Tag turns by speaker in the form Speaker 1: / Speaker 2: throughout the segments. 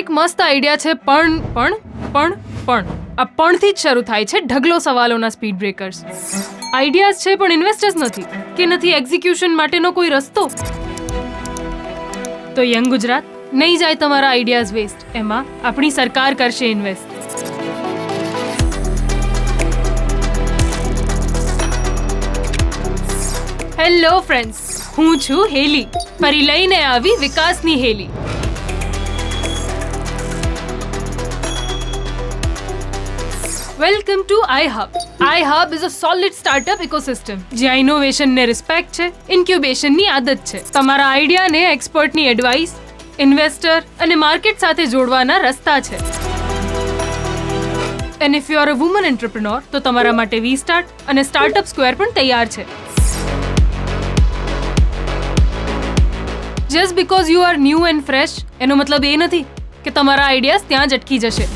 Speaker 1: એક મસ્ત આઈડિયા છે, પણ પણ પણ પણ. આ પણથી જ શરૂ થાય છે ઢગલો સવાલોના સ્પીડ બ્રેકર્સ આઈડિયાઝ છે, પણ ઇન્વેસ્ટર્સ નથી. કે નથી એક્ઝિક્યુશન માટેનો કોઈ રસ્તો? તો યંગ ગુજરાત, નહીં જાય તમારા આઈડિયાઝ વેસ્ટ એમાં આપણી સરકાર કરશે ઇન્વેસ્ટ હેલો ફ્રેન્ડ્સ હું છું હેલી. ફરી લઈને આવી વિકાસની હેલી. Welcome to I hub I hub is a solid startup ecosystem જ્યાં ઇનોવેશનને રિસ્પેક્ટ છે ઇન્ક્યુબેશનની આદત છે. તમારા આઈડિયાને એક્સપર્ટની એડવાઇસ ઇન્વેસ્ટર અને માર્કેટ સાથે જોડવાના રસ્તા છે. And if you are a woman entrepreneur તો તમારા માટે વી સ્ટાર્ટ અને સ્ટાર્ટઅપ સ્ક્વેર પણ તૈયાર છે. Just because you are new and fresh એનો મતલબ એ નથી કે તમારા આઈડિયાઝ ત્યાં જ અટકી જશે.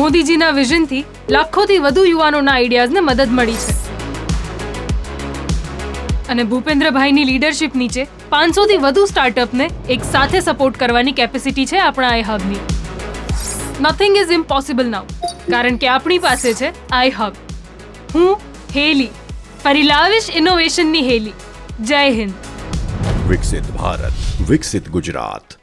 Speaker 1: મોદીજીના વિઝનથી લાખોથી વધુ યુવાનોના આઈડિયાઝને મદદ મળી છે. અને ભૂપેન્દ્રભાઈની લીડરશિપ નીચે પાંચસોથી વધુ સ્ટાર્ટઅપને એક સાથે સપોર્ટ કરવાની કેપેસિટી છે આપણા આઈ હબની. નથિંગ ઇઝ ઇમ્પોસિબલ નાઉ કારણ કે આપણી પાસે છે આઈ હબ. હું હેલી ફરી લાવીશ ઇનોવેશનની હેલી. જય હિન્દ.
Speaker 2: વિકસિત ભારત, વિકસિત ગુજરાત.